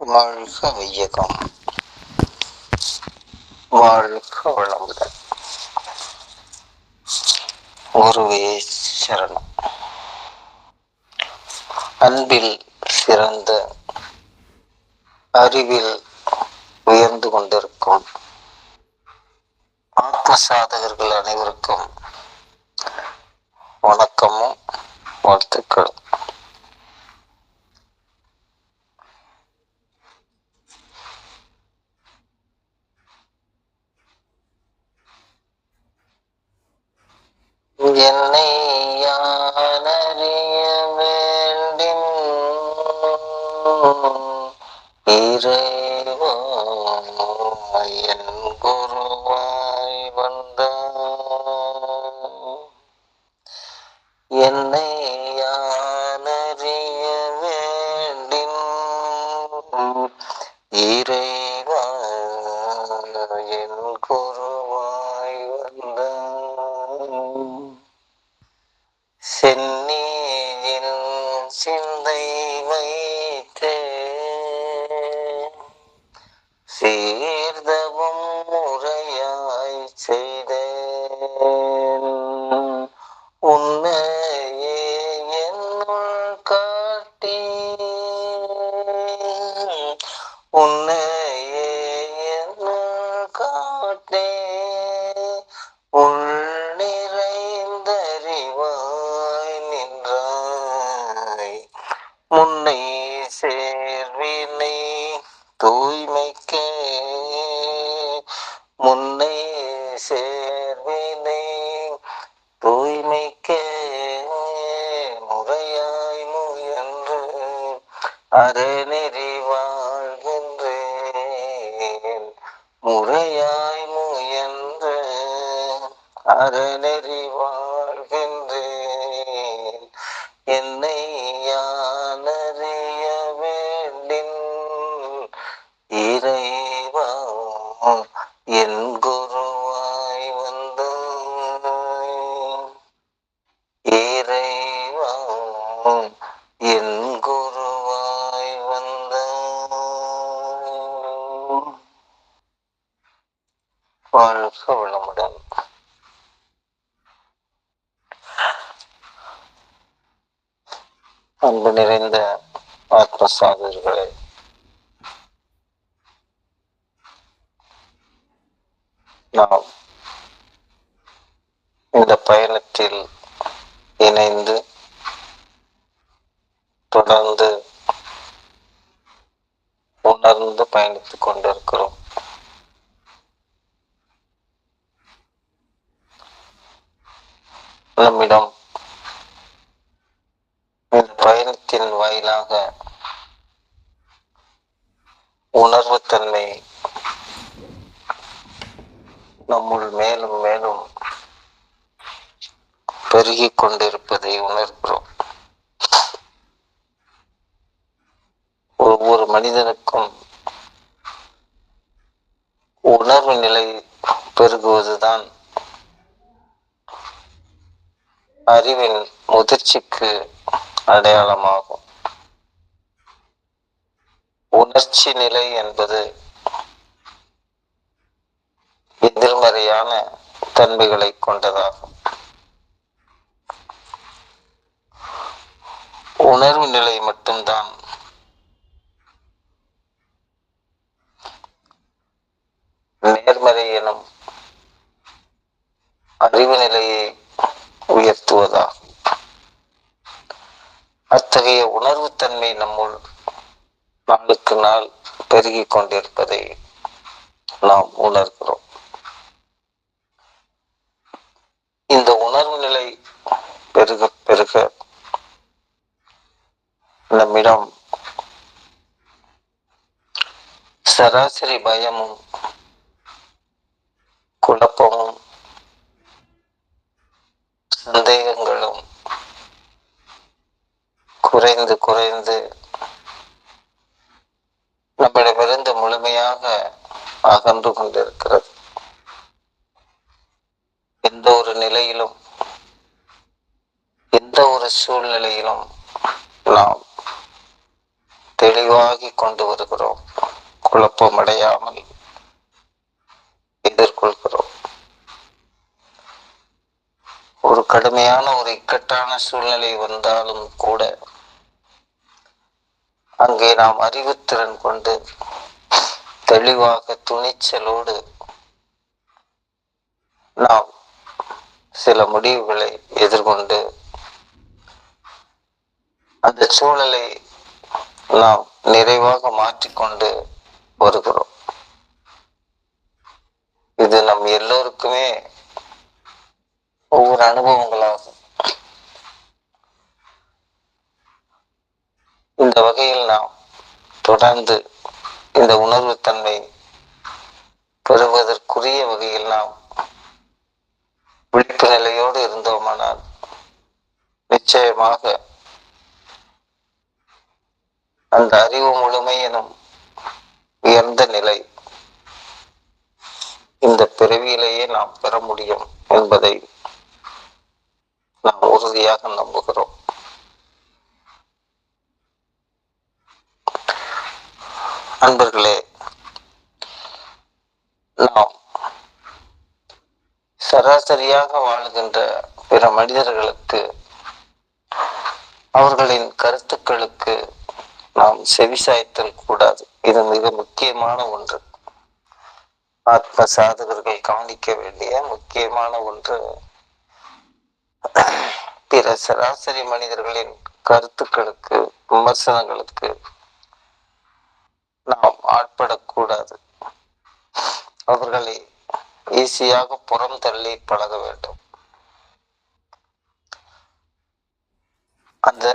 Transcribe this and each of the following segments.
வாழ்க வையகம் வாழ்க வளமுடன் ஒருவே சரணம் அன்பில் சிறந்த அறிவில் உயர்ந்து கொண்டிருக்கும் ஆத்ம சாதகர்கள் அனைவருக்கும் வணக்கமும் வாழ்த்துக்கள் என் அறநெறி வாழ்கின்றேன் என்னை யானறிய வேண்டின் இறைவா என் குருவாய் வந்த இறைவா என் குருவாய் வந்த வாழ்க வளமுடன். அன்பு நிறைந்த ஆத்ம சாதர்களே நாம் இந்த பயணத்தில் இணைந்து தொடர்ந்து உணர்ந்து பயணித்துக் கொண்டிருக்கிறோம். நம்மிடம் உணர்வுத்தன்மை நம்முள் மேலும் மேலும் பெருகிக் கொண்டிருப்பதை உணர்கிறோம். ஒவ்வொரு மனிதனுக்கும் உணர்வு நிலை பெருகுவதுதான் அறிவின் முதிர்ச்சிக்கு அடையாளமாகும். உணர்ச்சி நிலை என்பது எதிர்மறையான தன்மைகளை கொண்டதாகும். உணர்வு நிலை மட்டும்தான் நேர்மறை எனும் அறிவு நிலையை உயர்த்துவதாகும். அத்தகைய உணர்வுத்தன்மை நம்முள் நாளுக்கு நாள் பெருகி கொண்டிருப்பதை நாம் உணர்கிறோம். இந்த உணர்வு நிலை பெருக பெருக நம்மிடம் சராசரி பயமும் குழப்பமும் சந்தேகங்களும் குறைந்து குறைந்து அகன்று கொண்டிருக்கிறது எந்த ஒரு நிலையிலும் எந்த ஒரு சூழ்நிலையிலும் நாம் தெளிவாகி கொண்டு வருகிறோம். குழப்பமடையாமல் எதிர்கொள்கிறோம். ஒரு கடுமையான ஒரு இக்கட்டான சூழ்நிலை வந்தாலும் கூட அங்கே நாம் அறிவுத்திறன் கொண்டு தெளிவாக துணிச்சலோடு நாம் சில முடிவுகளை எதிர்கொண்டு அந்த சூழலை நாம் நிறைவாக மாற்றிக்கொண்டு வருகிறோம். இது நம் எல்லோருக்குமே ஒவ்வொரு அனுபவங்களாகும். இந்த வகையில் நாம் தொடர்ந்து இந்த உணர்வு தன்மை பெறுவதற்குரிய வகையில் நாம் விழிப்பு நிலையோடு இருந்தோமானால் நிச்சயமாக அந்த அறிவு முழுமை எனும் உயர்ந்த நிலை இந்த பிறவியிலேயே நாம் பெற முடியும் என்பதை நாம் உறுதியாக நம்புகிறோம். அன்பர்களே நாம் சராசரியாக வாழுகின்ற பிற மனிதர்களுக்கு அவர்களின் கருத்துக்களுக்கு நாம் செவிசாய்த்தல் கூடாது. இது மிக முக்கியமான ஒன்று. ஆத்ம சாதகர்கள் கவனிக்க வேண்டிய முக்கியமான ஒன்று. பிற சராசரி மனிதர்களின் கருத்துக்களுக்கு விமர்சனங்களுக்கு நாம் ஆட்படக்கூடாது. அவர்களை ஈஸியாக புறம் தள்ளி பழக வேண்டும். அந்த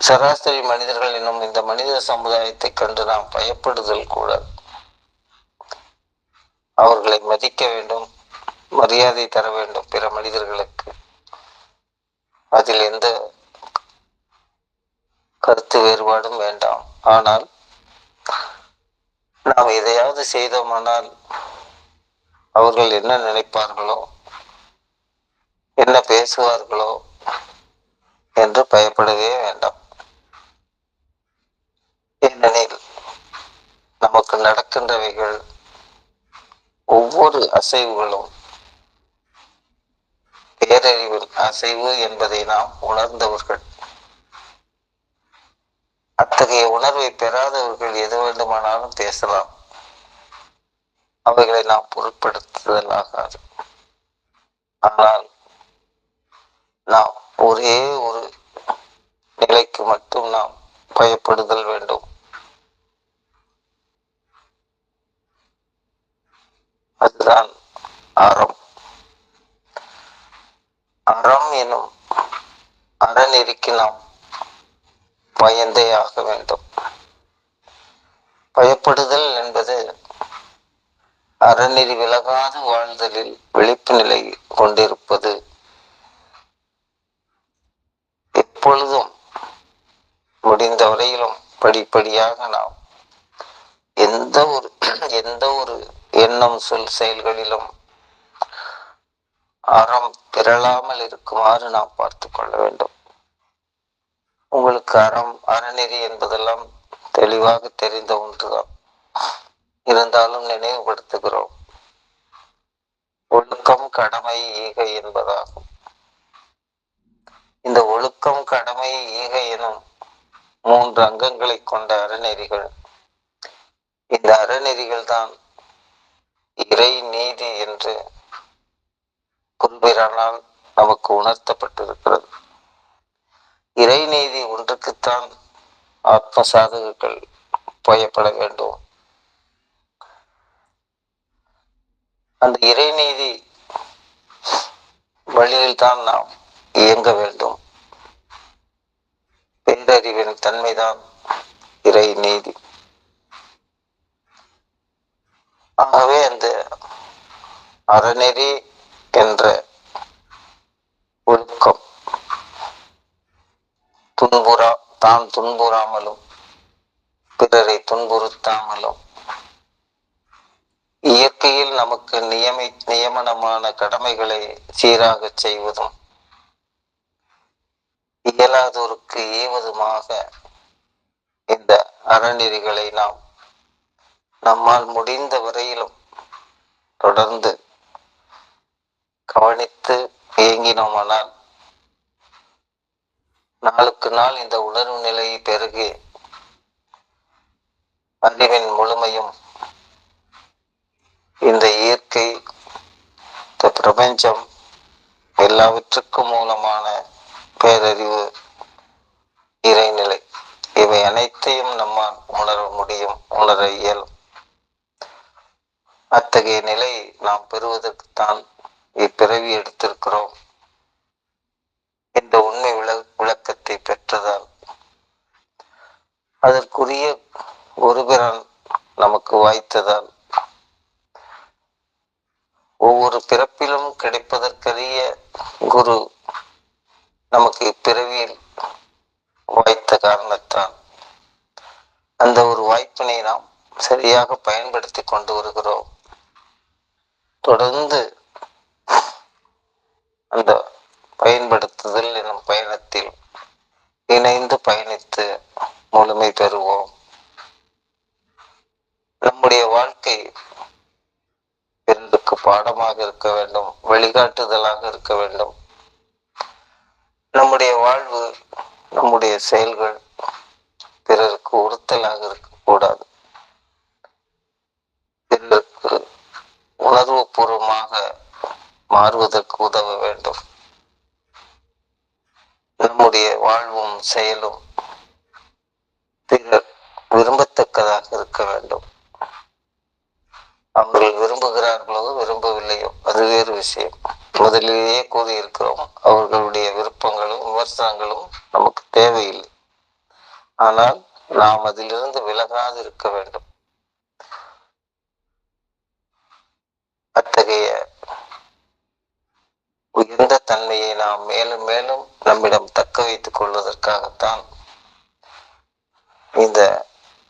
சராசரி மனிதர்கள் என்னும் இந்த மனித சமுதாயத்தை கண்டு நாம் பயப்படுதல் கூடாது அவர்களை மதிக்க வேண்டும் மரியாதை தர வேண்டும் பிற மனிதர்களுக்கு. அதில் எந்த கருத்து வேறுபாடும் வேண்டாம். ஆனால் நாம் எதையாவது செய்தோமானால் அவர்கள் என்ன நினைப்பார்களோ என்ன பேசுவார்களோ என்று பயப்படவே வேண்டாம். ஏனெனில் நமக்கு நடக்கின்றவைகள் ஒவ்வொரு அசைவுகளும் பேரறிவின் அசைவு என்பதை நாம் உணர்ந்தவர்கள். அத்தகைய உணர்வை பெறாதவர்கள் எது வேண்டுமானாலும் பேசலாம். அவைகளை நாம் பொருட்படுத்துதல் ஆகாது ஆனால் நாம் ஒரே ஒரு நிலைக்கு மட்டும் நாம் பயப்படுதல் வேண்டும் அதுதான் அறம் அறம் எனும் அறநெறிக்கு நாம் பயந்தே ஆக வேண்டும் பயப்படுதல் என்பது நெறி விலகாது வாழ்தலில் விழிப்பு நிலை கொண்டிருப்பது. எப்பொழுதும் முடிந்த வரையிலும் படிப்படியாக நாம் எந்த ஒரு எந்த ஒரு எண்ணம் சொல் செயல்களிலும் அறம் பிறழாமல் இருக்குமாறு நாம் பார்த்து கொள்ள வேண்டும். உங்களுக்கு அறம் அறநெறி என்பதெல்லாம் தெளிவாக தெரிந்த ஒன்றுதான். இருந்தாலும் நினைவுபடுத்துகிறோம். ஒழுக்கம் கடமை ஈகை என்பதாகும். இந்த ஒழுக்கம் கடமை ஈகை எனும் மூன்று அங்கங்களை கொண்ட அறநெறிகள். இந்த அறநெறிகள் தான் இறை நீதி என்று குருபிரானால் நமக்கு உணர்த்தப்பட்டிருக்கிறது. இறை நீதி ஒன்றுக்குத்தான் ஆத்ம சாதகர்கள் பயப்பட வேண்டும். அந்த இறைநீதி வழியில் தான் நாம் இயங்க வேண்டும். பேரறிவின் தன்மைதான் இறை நீதி ஆகவே அந்த அறநெறி என்ற ஒழுக்கம் துன்புறா தான் துன்புறாமலும் பிறரை துன்புறுத்தாமலும் இயற்கையில் நமக்கு நியமி நியமனமான கடமைகளை சீராக செய்வதும் இயலாதோருக்கு ஏவதுமாக இந்த அறநெறிகளை நாம் நம்மால் முடிந்த வரையிலும் தொடர்ந்து கவனித்து இயங்கினோமானால் நாளுக்கு நாள் இந்த உணர்வு நிலையை பெருகி அறிவின் முழுமையும் இந்த இயற்கை இந்த பிரபஞ்சம் எல்லாவற்றுக்கும் மூலமான பேரறிவு இறைநிலை. இவை அனைத்தையும் நம்மால் உணர முடியும் உணர இயலும். அத்தகைய நிலை நாம் பெறுவதற்குத்தான் இப்பிறவி எடுத்திருக்கிறோம். என்ற உண்மை விள விளக்கத்தை பெற்றதால். அதற்குரிய ஒருபிறன் நமக்கு வாய்த்ததால். ஒவ்வொரு பிறப்பிலும் கிடைப்பதற்கரிய குரு நமக்கு பிறவியில் வாய்த்த காரணத்தால். அந்த ஒரு வாய்ப்பினை நாம் சரியாக பயன்படுத்தி கொண்டு வருகிறோம். தொடர்ந்து அந்த பயன்படுத்துதல் எனும் பயணத்தில் இணைந்து பயணித்து முழுமை பெறுவோம். நம்முடைய வாழ்க்கை பாடமாக இருக்க வேண்டும் வழிகாட்டுதலாக இருக்க வேண்டும். நம்முடைய வாழ்வு நம்முடைய செயல்கள் பிறருக்கு உறுத்தலாக இருக்கக்கூடாது. பிறருக்கு உணர்வு பூர்வமாக மாறுவதற்கு உதவ வேண்டும். நம்முடைய வாழ்வும் செயலும் பிறர் விரும்பத்தக்கதாக இருக்க வேண்டும். அவர்கள் விரும்புகிறார்களோ விரும்பவில்லையோ அது வேறு விஷயம். முதலிலேயே கூறியிருக்கிறோம் அவர்களுடைய விருப்பங்களும் விமர்சனங்களும் நமக்கு தேவையில்லை. ஆனால் நாம் அதிலிருந்து விலகாது இருக்க வேண்டும். அத்தகைய உயர்ந்த தன்மையை நாம் மேலும் மேலும் நம்மிடம் தக்க வைத்துக் கொள்வதற்காகத்தான் இந்த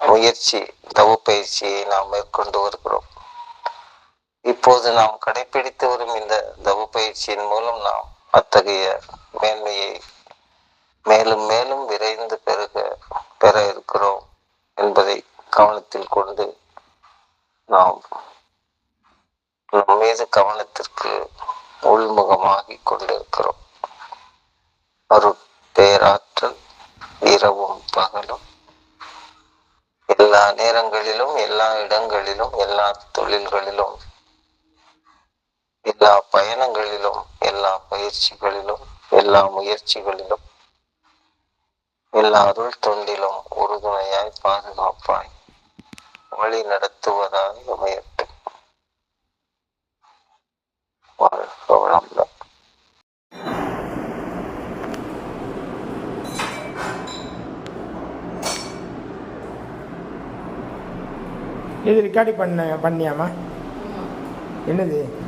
முயற்சி தவ பயிற்சியை நாம் மேற்கொண்டு வருகிறோம். இப்போது நாம் கடைபிடித்து வரும் இந்த தவ பயிற்சியின் மூலம் நாம் அத்தகைய மேன்மையை மேலும் மேலும் விரைந்து பெருக பெற இருக்கிறோம் என்பதை கவனத்தில் கொண்டு நாம் நம் மீது கவனத்திற்கு உள்முகமாகி கொண்டிருக்கிறோம். அருட்பேராற்றல் இரவும் பகலும் எல்லா நேரங்களிலும் எல்லா இடங்களிலும் எல்லா தொழில்களிலும் எல்லா பயணங்களிலும் எல்லா பயிற்சிகளிலும் எல்லா முயற்சிகளிலும் எல்லா அருள் தொண்டிலும் உறுதுணையாய் பாதுகாப்பாய் வழி நடத்துவதாய் அமையட்டும். வாழ்க இது ரெக்கார்டு பண்ண பண்ணியாமா? என்னது?